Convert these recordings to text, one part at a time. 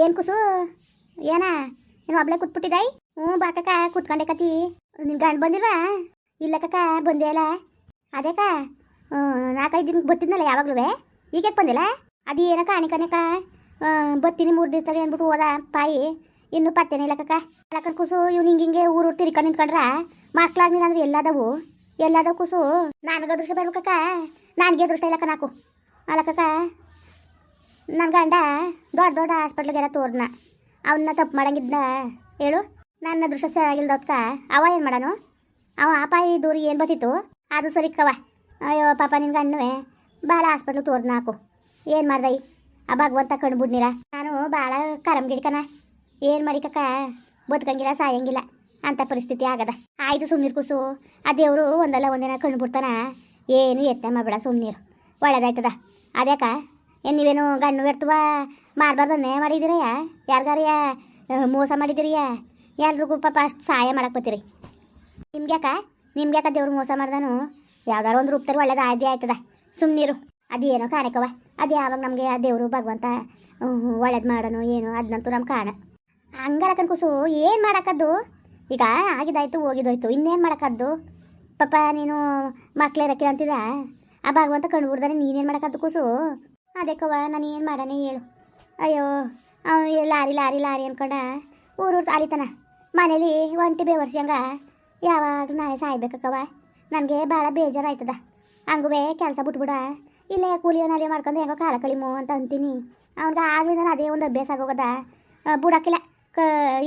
ಏನು ಕುಸು? ಏನ? ನೀನು ಒಬ್ಳೆ ಕೂತ್ಬಿಟ್ಟಿದ್ದಾಯಿ? ಹ್ಞೂ ಬಾಕಕ್ಕ ಕೂತ್ಕೊಂಡೆ ಕತಿ. ನಿನ್ನ ಗಂಡು ಬಂದಿಲ್ವಾ? ಇಲ್ಲ ಕಕ್ಕ ಬಂದೇ ಇಲ್ಲ. ಅದೇಕ ನಾಲ್ಕೈದು ದಿನಕ್ಕೆ ಬತ್ತಿದ್ನಲ್ಲ ಯಾವಾಗಲೂ ಈಗ ಬಂದಿಲ್ಲ? ಅದು ಏನಕ್ಕ ಅಣಿಕನಕ ಬತ್ತೀನಿ ಮೂರು ದಿವಸದಾಗ ಅಂದ್ಬಿಟ್ಟು ಹೋದ ಪಾಯಿ ಇನ್ನೂ ಪತ್ತೇನೆ ಇಲ್ಲ ಕಕ್ಕ ಅಲ್ಲಕ್ಕ ಕೂಸು, ಇವ್ನು ಹಿಂಗೆ ಹಿಂಗೆ ಊರು ತಿರ್ಕ ನಿಂತ್ಕೊಂಡ್ರ? ಮಕ್ಳಾಗ್ನಿಲ್ಲ ಅಂದ್ರೆ ಎಲ್ಲದವು? ಎಲ್ಲದವು ಕುಸು? ನನಗೆ ಅದೃಷ್ಟ ಬರ್ಬೇಕಕ್ಕ. ನನಗೆ ಅದೃಷ್ಟ ಇಲ್ಲ ಕನಾಕು ಅಲ್ಲಕ್ಕ ನನ್ನ ಗಂಡ ದೊಡ್ಡ ದೊಡ್ಡ ಹಾಸ್ಪಿಟ್ಲಿಗೆಲ್ಲ ತೋರ್ನ ಅವನ್ನ ತಪ್ಪು ಮಾಡಂಗಿದ್ದ ಹೇಳು? ನನ್ನ ಅದೃಷ್ಟ ಸರಿಯಾಗಿಲ್ದಕ್ಕ ಅವ ಏನು ಮಾಡನು? ಅವ ಆಪಾಯಿ ದೂರಿಗೆ ಏನು ಬತ್ತಿತ್ತು? ಅದು ಸರಿಕ್ಕವ ಅಯ್ಯೋ, ಪಾಪ ನಿನ್ನ ಅಣ್ಣುವೆ. ಭಾಳ ಹಾಸ್ಪಿಟ್ಲಿಗೆ ತೋರ್ನ ಹಾಕು ಏನು ಮಾಡ್ದೈ? ಆ ಭಗವಂತ ಕಣ್ಬಿಡ್ನಿರ ನಾನು ಭಾಳ ಕರಮ್ ಗಿಡ್ಕನ. ಏನು ಮಾಡಿಕಕ್ಕ ಬದುಕಂಗಿಲ್ಲ, ಸಾಯಂಗಿಲ್ಲ. ಅಂತ ಪರಿಸ್ಥಿತಿ ಆಗದ. ಆಯ್ತು ಸುಮ್ನೀರು ಕುಸು. ಆ ದೇವರು ಒಂದಲ್ಲ ಒಂದಿನ ಕಣ್ಬಿಡ್ತಾನ ಏನು ಎತ್ತೆ ಮಾಡಬೇಡ ಸುಮ್ನೀರು. ಒಳ್ಳೇದಾಯ್ತದ. ಅದ್ಯಾಕ? ಏನು ನೀವೇನು ಗಣ್ಣು ವ್ಯರ್ಥವ ಮಾಡಬಾರ್ದನ್ನೇ ಮಾಡಿದಿರಯ್ಯ ಯಾರಿಗಾರಿಯ ಮೋಸ ಮಾಡಿದಿರಿಯ ಎಲ್ರಿಗೂ ಪಾಪ ಅಷ್ಟು ಸಹಾಯ ಮಾಡಕ್ಕೆ ಬತ್ತೀರಿ. ನಿಮ್ಗ್ಯಾಕ? ನಿಮ್ಗ್ಯಾಕ ದೇವ್ರು ಮೋಸ ಮಾಡ್ದಾನು? ಯಾವ್ದಾರು ಒಂದು ರೂಪ್ತಾರೆ ಒಳ್ಳೇದು ಆದ್ಯ ಆಯ್ತದ. ಸುಮ್ಮನಿರು ಏನೋ ಕಾಣಕವ ಅದು ಯಾವಾಗ ನಮಗೆ ಆ ದೇವರು ಭಗವಂತ ಒಳ್ಳೇದು ಮಾಡೋನು ಏನು ಅದನ್ನಂತೂ ನಮ್ಗೆ ಕಾಣ ಹಂಗಾರ ಕುಸು ಏನು ಮಾಡಕ್ಕದ್ದು ಈಗ ಆಗಿದಾಯ್ತು, ಹೋಗಿದೋಯ್ತು. ಇನ್ನೇನು ಮಾಡಕ್ಕದ್ದು ಪಾಪ ನೀನು ಮಕ್ಳೇ ಇರಕ್ಕೆ ಅಂತಿದ ಆ ಭಗವಂತ ಕಂಡುಬಿಡ್ದಾನೆ ನೀನೇನು ಮಾಡಕ್ಕದ್ದು ಕೂಸು? ಅದಕ್ಕವ ನಾನು ಏನು ಮಾಡಾನೆ ಹೇಳು. ಅಯ್ಯೋ ಅವನು ಲಾರಿ ಲಾರಿ ಲಾರಿ ಅನ್ಕೊಂಡ ಊರೂರು ತಾಲಿತನ ಮನೇಲಿ ಒಂಟಿ ಬೇವರ್ಸ್ಯಂಗ ಯಾವಾಗಲೂ ನಾಳೆ ಸಾಯ್ಬೇಕಕ್ಕವ ನನಗೆ ಭಾಳ ಬೇಜಾರಾಯ್ತದ. ಹಂಗುವೆ ಕೆಲಸ ಬಿಟ್ಬಿಡ. ಇಲ್ಲೇ ಕೂಲಿಯೋ ನಾಲಿ ಮಾಡ್ಕೊಂಡು ಹೆಂಗೋ ಕಾಲ ಕಳಿಮು ಅಂತ ಅಂತೀನಿ. ಅವ್ನಿಗೆ ಆಗಲಿಂದ ಅದೇ ಒಂದು ಅಭ್ಯಾಸ ಆಗೋಗದ. ಬುಡಕ್ಕಿಲ್ಲ ಕ,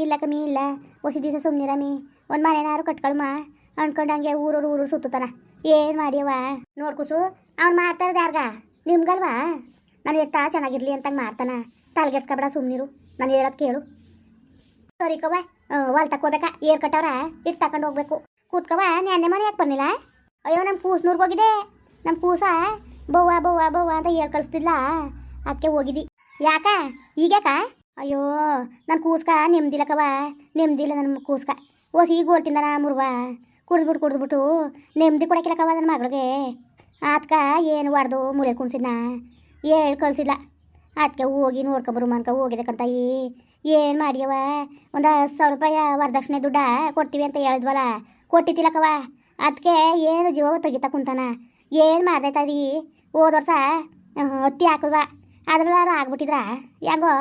ಇಲ್ಲ ಕಮ್ಮಿ, ಇಲ್ಲ. ಹೊಸ ದಿವಸ ಸುಮ್ಮನಿರಮ್ಮಿ ಒಂದು ಮನೆನಾರು ಕಟ್ಕೊಳ್ಮ ಅನ್ಕೊಂಡು ಹಂಗೆ ಊರೂರು ಊರು ಸುತ್ತಾನ ಏನು ಮಾಡ್ಯವ ನೋಡ್ಕುಸು. ಅವ್ನು ಮಾಡ್ತಾರದ ಯಾರ್ಗ? ನಿಮ್ಗಲ್ವಾ? ನಾನು ಎಷ್ಟ ಚೆನ್ನಾಗಿರ್ಲಿ ಅಂತ ಮಾಡ್ತಾನ. ತಲೆಗೆಡ್ಸ್ಕೊಬೇಡ ಸುಮ್ಮನಿರು ನಾನು ಹೇಳೋದು ಕೇಳು. ಸರಿ ಕವ ಹೊಲ್ ತಕೋಬೇಕಾ ಏರ್ ಕಟ್ಟವ್ರ ಇಟ್ಟು ತಕೊಂಡು ಹೋಗ್ಬೇಕು. ಕೂತ್ಕವ ನೆನ್ನೆ ಮನೆ ಯಾಕೆ ಬಂದಿಲ್ಲ ಅಯ್ಯೋ ನಮ್ಮ ಕೂಸ್ನೂರ್ಗೆ ಹೋಗಿದೆ ನಮ್ಮ ಕೂಸ? ಬವ್ವ ಬವ್ವ ಬವ್ವ ಅಂತ ಏರ್ ಕಳಿಸ್ತಿಲ್ಲ ಅದಕ್ಕೆ ಹೋಗಿದ್ದಿ ಯಾಕ? ಈಗ್ಯಾಕ? ಅಯ್ಯೋ ನನ್ನ ಕೂಸ್ಕ ನೆಮ್ಮದಿಲ್ಲಕವ ನೆಮ್ಮದಿಲ್ಲ ನನ್ನ ಕೂಸ್ಕ. ಓಸಿ ಈಗ ಹೋಲ್ತಿಂದ ಮುರ್ವ. ಕುಡಿದ್ಬಿಟ್ಟು ಕುಡಿದ್ಬಿಟ್ಟು ನೆಮ್ಮದಿ ಕೊಡಕ್ಕಿಲ್ಲಕವ ನನ್ನ ಮಗಳಿಗೆ. ಆತ್ಕ ಏನು ಹೊಡ್ದು ಮೂಲೆ ಕುಣ್ಸಿದ್ನ? ಹೇಳ್ ಕಳಿಸಿಲ್ಲ ಅದಕ್ಕೆ ಹೋಗಿ ನೋಡ್ಕೊಬರು ಮನ್ಕ ಹೋಗಿದ್ದಕ್ಕಂತ ಈ ಏನು ಮಾಡ್ಯವ? ಒಂದು ಹತ್ತು ಸಾವಿರ ರೂಪಾಯಿ ವರದಕ್ಷಿಣೆ ದುಡ್ಡ ಕೊಡ್ತೀವಿ ಅಂತ ಹೇಳಿದ್ವಲ್ಲ ಕೊಟ್ಟಿತ್ತಿಲ್ಲಕ್ಕವ ಅದಕ್ಕೆ ಏನು ಜೀವ ತೆಗಿತಾ ಕುಂತಾನ? ಏನು ಮಾಡ್ದೈತದಿ ಹೋದ ವರ್ಷ ಹತ್ತಿ ಹಾಕಿದ್ವ. ಅದ್ರಲ್ಲಾರು ಆಗ್ಬಿಟ್ಟಿದ್ರ? ಹೆಂಗೋ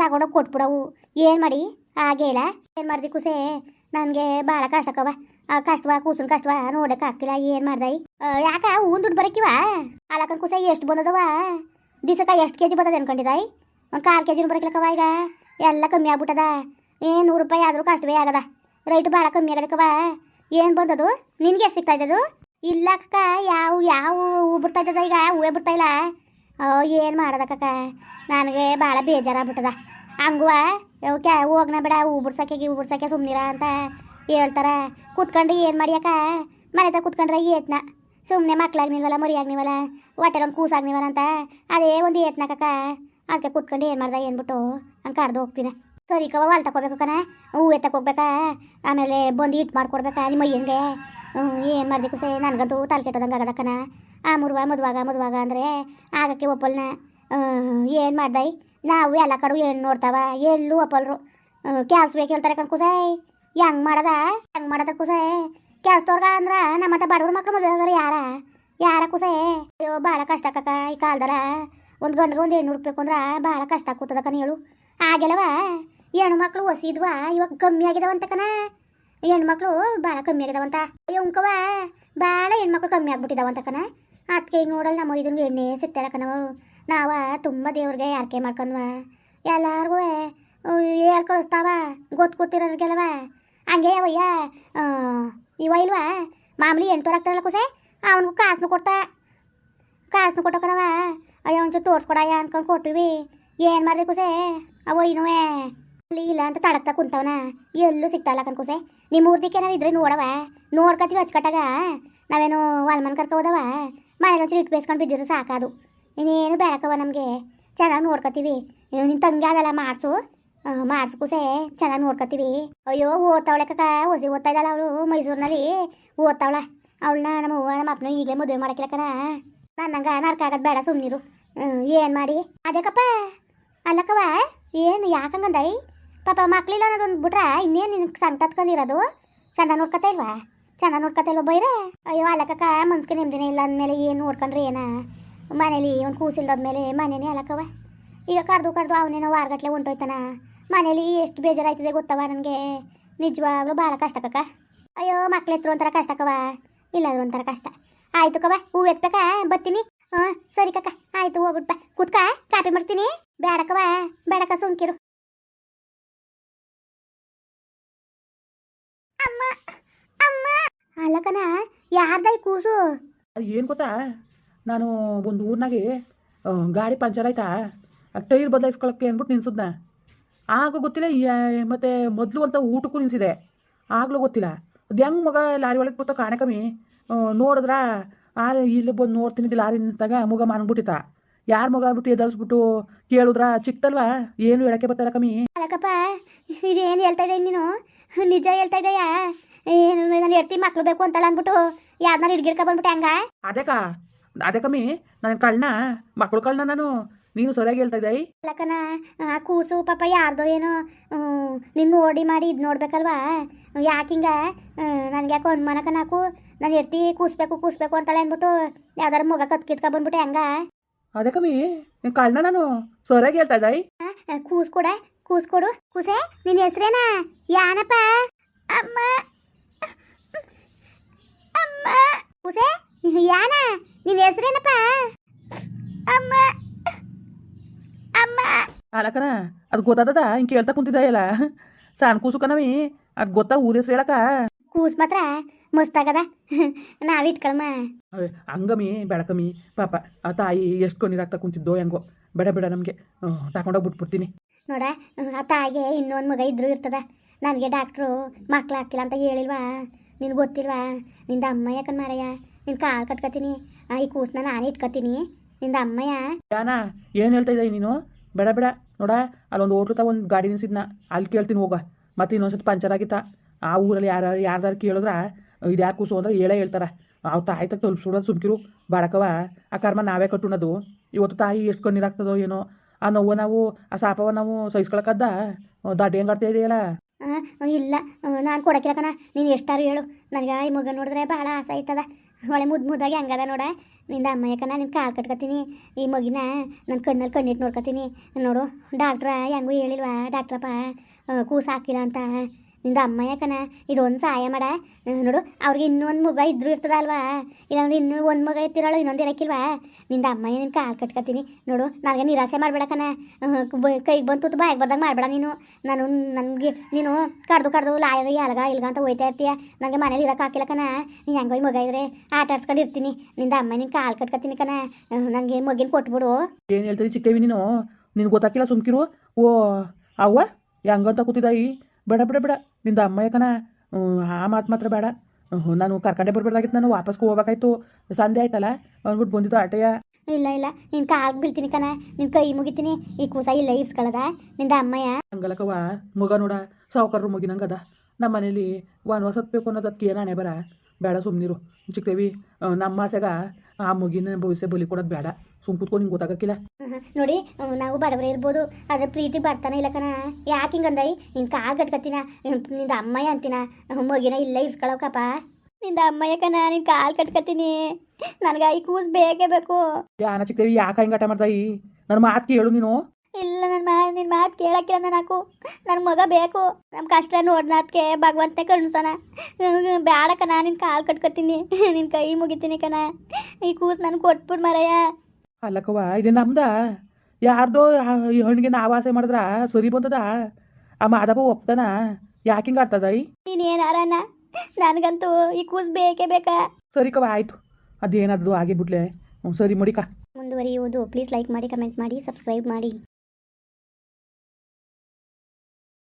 ತಗೊಂಡೋಗಿ ಕೊಟ್ಬಿಡವು. ಏನು ಮಾಡಿ? ಆಗೇ ಇಲ್ಲ. ಏನು ಮಾಡ್ದಿ ಕುಸೆ? ನನಗೆ ಭಾಳ ಕಷ್ಟಕ್ಕವ ಕಷ್ಟವ ಕೂಸಿನ ಕಷ್ಟವ ನೋಡಕ್ಕೆ ಆಗ್ತಿಲ್ಲ, ಏನು ಮಾಡ್ದೈ? ಯಾಕ ಹೂನ್ ದುಡ್ಡು ಬರಕಿವ ಅಲಕನ್ ಕೂಸ ಎಷ್ಟು ಬಂದದವ? ದಿಸಕ ಎಷ್ಟು ಕೆ ಜಿ ಬರ್ತದೆ ಅನ್ಕೊಂಡಿದಾಯಿ ಒಂದು ಕಾಲು ಕೆ ಜಿನೂ ಬರಕಿಲ್ಲಕವ ಈಗ. ಎಲ್ಲ ಕಮ್ಮಿ ಆಗ್ಬಿಟ್ಟದ. ಏನು ನೂರು ರೂಪಾಯಿ ಆದರೂ ಕಷ್ಟವೇ ಆಗದ. ರೈಟ್ ಭಾಳ ಕಮ್ಮಿ ಆಗದಕ್ಕವ ಏನು ಬಂದದು? ನಿನ್ಗೆ ಎಷ್ಟು ಸಿಗ್ತಾ ಇದ್ದದು? ಇಲ್ಲ ಅಕ್ಕ ಯಾವ ಯಾವ ಹೂ ಬಿಡ್ತಾ ಇದ್ದದ ಈಗ? ಹೂವೇ ಬಿಡ್ತಾ ಇಲ್ಲ. ಏನು ಮಾಡೋದಕ್ಕ ನನಗೆ ಭಾಳ ಬೇಜಾರಾಗ್ಬಿಟ್ಟದ. ಹಂಗುವ? ಕ್ಯಾ, ಹೋಗ್ನ ಬೇಡ, ಹೂ ಬಿಡ್ಸಕ್ಕೆ ಹೂ ಬಿಡ್ಸಕ್ಕೆ ಸುಮ್ನಿರ ಅಂತ. ಹೇಳ್ತಾರ, ಕೂತ್ಕೊಂಡ್ರಿ, ಏನು ಮಾಡ್ಯಾಕ ಮನೆ ತ ಕೂತ್ಕೊಂಡ್ರೆ ಏತ್ನ ಸುಮ್ಮನೆ ಮಕ್ಳಾಗ್ನಿಲ್ವಲ್ಲ ಮರಿ ಆಗ್ನಿವಲ್ಲ ಒಟ್ಟೆಲ್ಲ ಒಂದು ಕೂಸಾಗ್ನಿವಲ್ಲ ಅಂತ ಅದೇ ಒಂದು ಏತ್ನಕಕ್ಕ ಅದಕ್ಕೆ ಕೂತ್ಕೊಂಡು ಏನು ಮಾಡ್ದೆ ಏನ್ಬಿಟ್ಟು ಹಂಗೆ ಕರ್ದು ಹೋಗ್ತೀನಿ. ಸರಿ ಕವ ಹೊಲ್ ತಗೋಬೇಕು ಕಣ. ಹೂ ಎತ್ತಕ್ಕೆ ಹೋಗ್ಬೇಕಾ? ಆಮೇಲೆ ಬಂದು ಇಟ್ಟು ಮಾಡ್ಕೊಡ್ಬೇಕಾ ನಿಮ್ಮ ಅಯ್ಯಂಗೆ? ಏನು ಮಾಡ್ದೆ ಸೇ ನನಗಂತೂ ತಲೆ ಕೆಟ್ಟದಂಗೆ ಕಣ. ಆ ಮುರುವ ಮದುವಾಗ ಮದುವಾಗ ಅಂದರೆ ಆಗಕ್ಕೆ ಒಪ್ಪಲ್ನ. ಏನು ಮಾಡ್ದೈ? ನಾವು ಎಲ್ಲ ಕಡೆ ಏನು ನೋಡ್ತಾವ? ಎಲ್ಲೂ ಒಪ್ಪಲ್ರು. ಕ್ಯಾಲ್ಸ್ ಬೇಕು ಹೇಳ್ತಾರೆ ಕಣ್ಕುಸಾಯ್ ಕುಸೆ ಹೆಂಗ್ ಮಾಡದ? ಹೆಂಗ್ ಮಾಡದ ಕುಸೆ? ಕೆಲ್ಸದವ್ರಗ ಅಂದ್ರ ನಮ್ಮ ಮತ್ತೆ ಬಡವ್ರ ಮಕ್ಳು ಮದುವೆ ಆಗೋರು ಯಾರ? ಯಾರ ಕುಸೆ? ಅಯ್ಯೋ ಭಾಳ ಕಷ್ಟ ಕಕ್ಕ ಈ ಕಾಲದಲ್ಲ ಒಂದು ಗಂಡ್ಗೆ ಒಂದು ಹೆಣ್ಣು ಹುಡ್ಬೇಕು ಅಂದ್ರೆ ಭಾಳ ಕಷ್ಟ ಕೂತದ ಕಣ ಹೇಳು ಆಗೆಲ್ಲವ ಹೆಣ್ಣು ಮಕ್ಳು ಹೊಸಿದ್ವಾ ಇವಾಗ ಕಮ್ಮಿ ಆಗಿದವಂತ ಕಣ ಹೆಣ್ಮಕ್ಳು ಭಾಳ ಕಮ್ಮಿ ಆಗಿದವಂತ. ಅಯ್ಯೋ ಉಂಕವ ಭಾಳ ಹೆಣ್ಮಕ್ಳು ಕಮ್ಮಿ ಆಗ್ಬಿಟ್ಟಿದಾವಂತ ಕಣ ಅದಕ್ಕೆ ಈಗ ನೋಡಲ್ಲ ನಮ್ಮ ಇದನ್ಗೆ ಎಣ್ಣೆ ಸಿಗ್ತಾಯಿಲ್ಲ ಕಣವ ನಾವ ತುಂಬ ದೇವ್ರಿಗೆ ಯಾರಿಕೆ ಮಾಡ್ಕೊಂಡ್ವ. ಎಲ್ಲಾರ್ಗು ಯಾರು ಕಳಿಸ್ತಾವ. ಗೊತ್ತು ಗೊತ್ತಿರೋರಿಗೆಲ್ಲವ. ಹಂಗೆ ಅವಯ್ಯ ಇವ ಇಲ್ವಾ? ಮಾಮೂಲಿ ಎಂಟು ಆಗ್ತಾರಲ್ಲ ಕುಸೆ ಅವನಿಗೂ ಕಾಸನ್ನು ಕೊಡ್ತಾ. ಕಾಸನ್ನು ಕೊಟ್ಟಕ್ಕನವ ಅಯ್ಯೋ, ಒಂಚೂರು ತೋರ್ಸ್ಕೊಡಯ್ಯ ಅನ್ಕೊಂಡು ಕೊಟ್ಟಿವಿ. ಏನು ಮಾಡಿದೆ ಕುಸೆ? ಅವ ಇನ್ನುವೇ. ಅಲ್ಲಿ ಇಲ್ಲ ಅಂತ ತಡಕ್ತಾ ಕುಂತವನ. ಎಲ್ಲೂ ಸಿಗ್ತಾಯಿಲ್ಲ ಕನ್ಕುಸೆ ನಿಮ್ಮ ಊರ್ದಿಕ್ಕೆ ನಾವು ಇದ್ರೆ ನೋಡವ ನೋಡ್ಕತ್ತೀವಿ ಹಚ್ಕಟ್ಟಾಗ ನಾವೇನು ವಾಲ್ಮನ್ ಕರ್ಕೊ ಹೋದವ ಮನೇಲಿ ಒಂಚೂರು ಇಟ್ಟು ಬೇಸ್ಕೊಂಡು ಬಿದ್ದಿರು ಸಾಕಾದು. ಇನ್ನೇನು ಬೇಡಕವ ನಮಗೆ. ಚೆನ್ನಾಗಿ ನೋಡ್ಕೊತೀವಿ ನಿನ್ನ ತಂಗಿ ಅದಲ್ಲ ಮಾಡಿಸು. ಮಾಡಿಸು ಕುಸೆ ಚೆನ್ನಾಗಿ ನೋಡ್ಕೊತೀವಿ. ಅಯ್ಯೋ ಓದ್ತಾವಳೆ ಕಕ್ಕ ಹೊಸಿ ಓದ್ತಾ ಇದ್ದಾಳ ಅವಳು ಮೈಸೂರಿನಲ್ಲಿ. ಓದ್ತಾವಳ. ಅವಳನ್ನ ನಮ್ಮ ಅವ್ವ, ನಮ್ಮ ಅಪ್ಪನ ಈಗಲೇ ಮದುವೆ ನಂಗೆ ನನ್ನಂಗ ಆಗೋದು ಬೇಡ ಸುಮ್ಮನಿರು ಏನು ಮಾಡಿ? ಅದಕ್ಕಪ್ಪ ಅಲ್ಲಕ್ಕವ ಏನು ಯಾಕಂಗಂದೈ ಪಾಪ ಮಕ್ಳಿಲ್ಲ ಅನ್ನೋದೊಂದು ಬಿಟ್ರ ಇನ್ನೇನು ನಿನಗೆ ಸಂಕತ್ಕೊಂಡಿರೋದು ಚಂದ ನೋಡ್ಕೊತಾ ಇಲ್ವಾ? ಚಂದ ನೋಡ್ಕೊತಾ ಇಲ್ವಾ ಬೈರೆ? ಅಯ್ಯೋ, ಅಲ್ಲಕ್ಕ ಮನ್ಸ್ಗೆ ನೆಮ್ಮದಿನೇ ಇಲ್ಲ ಅಂದಮೇಲೆ ಏನು ನೋಡ್ಕೊಂಡ್ರೆ ಏನ? ಮನೇಲಿ ಒಂದು ಕೂಸಿಲ್ದಾದ್ಮೇಲೆ ಮನೇನೇ ಅಲ್ಲಕ್ಕವ ಈಗ ಕರೆದು ಕರೆದು ಅವನೇನೋ ವಾರಗಟ್ಲೆ ಹೊಂಟೋಯ್ತಾನ? ಮನೇಲಿ ಎಷ್ಟು ಬೇಜಾರಾಯ್ತದೆ ಗೊತ್ತವ ನನಗೆ? ನಿಜವಾಗ್ಲೂ ಭಾಳ ಕಷ್ಟ ಕಕ್ಕ. ಅಯ್ಯೋ, ಮಕ್ಳು ಒಂಥರ ಕಷ್ಟ ಕವ ಇಲ್ಲಾದ್ರೂ ಒಂಥರ ಕಷ್ಟ. ಆಯ್ತು ಕವ ಹೂ ಎತ್ತಕ ಬರ್ತೀನಿ. ಹಾಂ, ಸರಿ ಕಕ್ಕ, ಆಯ್ತು ಹೋಗ್ಬಿಟ್ಟ ಕೂತ್ಕ, ಕಾಪಿ ಮಾಡ್ತೀನಿ. ಬೇಡಕವ ಬೇಡಕ ಸುಮ್ಕಿರು. ಅಲ್ಲಕನ ಯಾರ್ದ ಈ ಕೂಸು ಏನು ಗೊತ್ತಾ? ನಾನು ಒಂದು ಊರ್ನಾಗೆ ಗಾಡಿ ಪಂಚರ್ ಆಯ್ತಾ? ಟೈರ್ ಬದಲಾಯಿಸ್ಕೊಳಕ್ಕೆ ಅಂದ್ಬಿಟ್ಟು ನಿನ್ಸಿದ್ನ ಆಗ ಗೊತ್ತಿಲ್ಲ ಮತ್ತೆ ಮೊದಲು ಅಂತ ಊಟಕ್ಕೂ ನಿಲ್ಸಿದೆ. ಆಗಲೂ ಗೊತ್ತಿಲ್ಲ. ಅದು ಹೆಂಗೆ ಮಗ ಲಾರಿ ಒಳಗೆ ಕೂತ ಕಾಣೆ ಕಮ್ಮಿ? ನೋಡಿದ್ರ? ಆ ಇಲ್ಲಿ ಬಂದು ನೋಡ್ತೀನಿ ಲಾರಿ ನಿಂತಾಗ ಮಗ ಮಾನ್ಬಿಟ್ಟಿತ್ತ ಯಾರು ಮಗ ಆಗ್ಬಿಟ್ಟು ಎದಲ್ಸ್ಬಿಟ್ಟು ಕೇಳಿದ್ರ? ಚಿಕ್ತಲ್ವಾ? ಏನು ಹೇಳಕ್ಕೆ ಬರ್ತಾರ ಕಮ್ಮಿ? ಅಲ್ಲಕಪ್ಪ ಇದೇನು ಹೇಳ್ತಾ ಇದ್ದೀನಿ ನೀನು? ನಿಜ ಹೇಳ್ತಾ ಇದ್ದಯ್ಯ ಏನು ನಾನು ಎತ್ತಿ ಮಕ್ಳು ಬೇಕು ಅಂತಲ್ಲ ಅಂದ್ಬಿಟ್ಟು ಯಾರನ್ನ ಹಿಡ್ಗಿರ್ಕ ಬಂದ್ಬಿಟ್ಟೆ ಹಂಗ? ಅದೇಕ? ಅದೇ ಕಮ್ಮಿ ನನ್ನ ಕಳ್ಳ ಮಕ್ಳು ಕಳ್ಳ ನಾನು? ನೀನು ಸರಿಯಾಗಿ ಹೇಳ್ತಾ ಇದ್ದಾಯಿ ಲಕ್ಕನ ಆ ಕೂಸು ಪಾಪ ಯಾರ್ದೋ ಏನೋ ನಿನ್ನ ಓಡಿ ಮಾಡಿ ಇದು ನೋಡ್ಬೇಕಲ್ವಾ? ಯಾಕಿಂಗ ನನಗೆ ಯಾಕೋ ಅನುಮಾನಕ ನಾಕು ನಾನು ಎತ್ತಿ ಕೂಸ್ಬೇಕು ಕೂಸ್ಬೇಕು ಅಂತಾಳೆ ಅಂದ್ಬಿಟ್ಟು ಯಾವ್ದಾರ ಮಗ ಕತ್ ಕಿತ್ಕ ಬಂದ್ಬಿಟ್ಟು ಹಂಗ. ಅದೇ ಕಮ್ಮಿ ಕಣ್ಣ ನಾನು ಸರಿಯಾಗಿ ಹೇಳ್ತಾ ಇದ್ದಾಯಿ ಕೂಸ್ ಕೊಡ ಕೂಸ್ ಕೊಡು. ಕೂಸೆ ನಿನ್ನ ಹೆಸ್ರೇನಾ? ಯಾನಪ್ಪ? ಅಮ್ಮ. ಅಮ್ಮ. ಕೂಸೆ ಯಾನ? ನಿನ್ನ ಹೆಸ್ರೇನಪ್ಪ? ಅಮ್ಮ. ಅಮ್ಮ. ಅಲಕನ ಅದು ಗೊತ್ತಾದದ? ಹಿಂಗೆ ಕೇಳ್ತಾ ಕುಂತಿದ್ದಲ್ಲ ಸಣ್ಣ ಕೂಸು ಕಣವಿ ಅದು ಗೊತ್ತಾ ಊರ ಹೆಸರು ಹೇಳಕ? ಕೂಸ್ ಮಾತ್ರ ಮಸ್ತಾಗದ. ನಾವಿಟ್ ಇಟ್ಕೊಳಮ್ಮ. ಹಂಗಮಿ ಬೆಳಕಮ್ಮಿ ಪಾಪ ಆ ತಾಯಿ ಎಷ್ಟು ಕಣ್ಣೀರಾಗ್ತಾ ಕುಂತಿದ್ದೋ ಹೆಂಗೋ. ಬೇಡ ಬೇಡ ನಮಗೆ. ತಗೊಂಡೋಗಿ ಬಿಟ್ಬಿಡ್ತೀನಿ. ನೋಡ ಆ ತಾಯಿಗೆ ಇನ್ನೊಂದು ಮಗ ಇದ್ರೂ ಇರ್ತದ. ನನಗೆ ಡಾಕ್ಟ್ರು ಮಕ್ಳು ಹಾಕಿಲ್ಲ ಅಂತ ಹೇಳಿಲ್ವಾ? ನಿನ್ಗೆ ಗೊತ್ತಿಲ್ವಾ? ನಿಂದ ಅಮ್ಮ ಯಾಕನ್ ಮಾರಯ್ಯ? ನಿನ್ ಕಾಲು ಕಟ್ಕೊತೀನಿ. ಆ, ಈ ಕೂಸನ್ನ ನಾನೇ ಇಟ್ಕೊತೀನಿ. ನಿಂದ ಅಮ್ಮಯ್ಯ? ಯಾನ ಏನು ಹೇಳ್ತಾ ಇದ್ದೆ ನೀನು? ಬೇಡ ಬೇಡ. ನೋಡ, ಅಲ್ಲೊಂದು ಹೋಟ್ಲು ಒಂದು ಗಾಡಿ ನಿಲ್ಸಿದ್ನ. ಅಲ್ಲಿ ಕೇಳ್ತೀನಿ ಹೋಗ. ಮತ್ತೆ ಇನ್ನೊಂದ್ಸತಿ ಪಂಚರ್ ಆಗಿತ್ತ. ಆ ಊರಲ್ಲಿ ಯಾರು, ಯಾರ್ದಾರು ಕೇಳಿದ್ರ, ಇದು ಯಾರು ಕೂಸು ಅಂದ್ರೆ ಹೇಳೇ ಹೇಳ್ತಾರ. ಅವ್ ತಾಯಿ ತಗ ತಲುಪಿಸ್ಬಿಡೋದು ಸುಮ್ಕಿರು. ಬಾಡಕವ ಆ ಕರ್ಮ ನಾವೇ ಕಟ್ಟುಣದು ಇವತ್ತು ತಾಯಿ ಎಷ್ಟು ಕಣ್ಣೀರಾಗ್ತದೋ ಏನೋ. ಆ ನೋವು ನಾವು, ಆ ಸಾಪವ ನಾವು ಸಹಿಸ್ಕೊಳಕದ್ದ. ದಾಟಿ ಹೆಂಗೆ ಆಡ್ತಾ ಇದೆಯಲ್ಲ? ಇಲ್ಲ. ನಾನು ಕೊಡಕ್ಕಿಲ್ಲ ಕಣ. ನೀನು ಎಷ್ಟಾರು ಹೇಳು. ನನಗೆ ಈ ಮಗ ನೋಡಿದ್ರೆ ಭಾಳ ಆಸೆ ಆಯ್ತದ. ಒಳ್ಳೆ ಮುದ್ದು ಮುದ್ದಾಗಿ ಹಂಗದ ನೋಡ. ನಿಂದ ಅಮ್ಮ ಯಾಕನ ನಿನ್ನ ಕಾಲು ಕಟ್ಕೊತೀನಿ. ಈ ಮಗಿನ ನನ್ನ ಕಣ್ಣಲ್ಲಿ ಕಣ್ಣಿಟ್ಟು ನೋಡ್ಕೊತೀನಿ. ನೋಡು ಡಾಕ್ಟ್ರ ಹೆಂಗೂ ಹೇಳಿಲ್ವಾ? ಡಾಕ್ಟ್ರಪ್ಪ ಕೂಸು ಹಾಕಿಲ್ಲ ಅಂತ. ನಿಂದ ಅಮ್ಮ ಯಾಕನ ಇದೊಂದು ಸಹಾಯ ಮಾಡ. ನೋಡು, ಅವ್ರಿಗೆ ಇನ್ನೊಂದು ಮಗ ಇದ್ರೂ ಇರ್ತದಲ್ವಾ? ಇಲ್ಲಾಂದ್ರೆ ಇನ್ನೂ ಒಂದು ಮಗ ಇರ್ತಿರೋಳು ಇನ್ನೊಂದು ಇರಕ್ಕಿಲ್ವಾ ನಿಂದ ಅಮ್ಮಯ್ಯ ನಿನ್ನ ಕಾಲು ಕಟ್ಕತೀನಿ. ನೋಡು, ನನಗೆ ನಿರಾಸೆ ಮಾಡಬೇಡಕನ ಕೈಗೆ ಬಂತು ಬಾಯಿಗೆ ಬರ್ದಾಗ ಮಾಡಬೇಡ ನೀನು. ನಾನು ನನಗೆ, ನೀನು ಕಡ್ದು ಕಡ್ದು ಲಾಯರಿ, ಅಲ್ಗ, ಇಲ್ಗ ಅಂತ ಹೋಯ್ತಾ ಇರ್ತೀಯ. ನನಗೆ ಮನೇಲಿ ಇರೋಕೆ ಹಾಕಿಲ್ಲ ಕಣ. ನೀ ಹೆಂಗೋಯ್ ಮಗ ಇದ್ರೆ ಆಟ ಆಡ್ಸ್ಕೊಂಡು ಇರ್ತೀನಿ. ನಿಂದ ಅಮ್ಮ ನಿನ್ನ ಕಾಲು ಕಟ್ಕೊತೀನಿ ಕಣ. ನನಗೆ ಮಗಿನ ಕೊಟ್ಬಿಡು. ಏನು ಹೇಳ್ತೀನಿ ಚಿಕ್ಕವಿ ನೀನು? ನಿನ್ಗೆ ಗೊತ್ತಾಕಿಲ್ಲ ಸುಮ್ಕಿರು? ಓ, ಅವ್ವ, ಹೆಂಗಂತ ಕೂತಿದ್ದಾಯಿ? ಬೇಡ ಬೇಡ ಬೇಡ. ನಿಂದ ಅಮ್ಮ ಯಾಕನ ಆ ಮಾತು ಮಾತ್ರ ಬೇಡ. ನಾನು ಕರ್ಕೊಂಡೆ ಬರ್ಬೇಡಾಗಿತ್ತು ನಾನು ವಾಪಸ್ಗೆ ಹೋಗ್ಬೇಕಾಯ್ತು. ಸಂಧೆ ಆಯ್ತಲ್ಲ? ಅಂದ್ಬಿಟ್ಟು ಬಂದಿದ್ದು ಆಟಯ್ಯ ಇಲ್ಲ ಇಲ್ಲ. ನಿನ್ ಕಾಲ್ಗೆ ಬೀಳ್ತೀನಿ ಕಣ. ನಿನ್ ಕೈ ಮುಗಿತೀನಿ. ಈ ಕೂಸ ಇಲ್ಲ ಇಸ್ಕಳದ ನಿಂದ ಅಮ್ಮಯ್ಯ? ಹಂಗಲಕವ ಮುಗ ನೋಡ. ಸಾವುಕಾರರು ಮುಗಿನಂಗದ. ನಮ್ಮ ಮನೇಲಿ ಒಂದು ಹೊಸತ್ಬೇಕು ಅನ್ನೋದು ಅದಕ್ಕೆ ಏನಾಣೆ ಬರ? ಬೇಡ ಸುಮ್ಮನಿರು ಚಿಕ್ತೇವಿ ನಮ್ಮ ಆಸೆಗ ಆ ಮುಗಿನ ಭವಿಷ್ಯ ಬಲಿ ಕೊಡೋದು ಬೇಡ. ಸುಮ್ ಕೂತ್ಕೊಂಡು ನಿಂಗೆ ಗೊತ್ತಾಗಕ್ಕಿಲ್ಲ ನೋಡಿ ನಾವು ಬಡವರೇ ಇರ್ಬೋದು ಆದ್ರೆ ಪ್ರೀತಿ ಬರ್ತಾನೆ ಇಲ್ಲ ಕಣ. ಯಾಕೆ ಹಿಂಗಂದೈ ನಿನ್ ಕಾಲು ಕಟ್ಕತ್ತಿನ ನಿಂದ ಅಮ್ಮಯ್ಯ ಅಂತೀನ. ಮಗಿನ ಇಲ್ಲ ಇಸ್ಕೊಳಕಪ್ಪ. ನಿಂದ ಅಮ್ಮಯ್ಯ ಕಣ ನಿನ್ ಕಾಲ್ ಕಟ್ಕತ್ತೀನಿ. ನನಗೆ ಈ ಕೂಸ್ ಬೇಕೇ ಬೇಕು. ಯಾನ ಚಿಕ್ಕದೇವಿ ಯಾಕೆ ಹಿಂಗಾಟ ಮಾಡ್ತಾಯಿ? ನನ್ನ ಮಾತು ಕೇಳು ನೀನು. ಇಲ್ಲ ನನ್ನ ಮಾ ನಿನ್ನ ಮಾತು ಕೇಳಕ್ಕಿಲ್ಲ ನನಕು ನನ್ನ ಮಗ ಬೇಕು. ನಮ್ಮ ಕಷ್ಟ ನೋಡ್ನಾತ್ಕೆ ಭಗವಂತ ಕಣ್ಸನ ಬೇಡ ಕಣ ನಿನ್ ಕಾಲು ಕಟ್ಕೊತೀನಿ ನಿನ್ ಕೈ ಮುಗಿತೀನಿ ಕಣ. ಈ ಕೂಸ್ ನನಗೆ ಕೊಟ್ಬಿಡ್ ಮರಯ್ಯ. ಅಲ್ಲಕ್ಕವ್ವ ಇದು ನಮ್ದ. ಯಾರ್ದೋ ಈ ಹಣ್ಣಿಗೆ ನಾವು ಆಸೆ ಮಾಡಿದ್ರ ಸರಿ ಬಂದದ. ಆ ಮಾದಪ್ಪ ಒಪ್ತಾನ. ಯಾಕೆ ಹಿಂಗೆ ಆಡ್ತದ ಈ? ನೀನು ಏನಾರನ ನನಗಂತೂ ಈ ಕೂಸು ಬೇಕೇ ಬೇಕಾ. ಸರಿ ಕವ ಆಯ್ತು. ಅದೇನಾದ್ರು ಆಗಿ ಬಿಡ್ಲೆ ಹ್ಞೂ ಸರಿ ಮುಡಿಕ. ಮುಂದುವರಿಯುವುದು. ಪ್ಲೀಸ್ ಲೈಕ್ ಮಾಡಿ ಕಮೆಂಟ್ ಮಾಡಿ ಸಬ್ಸ್ಕ್ರೈಬ್ ಮಾಡಿ.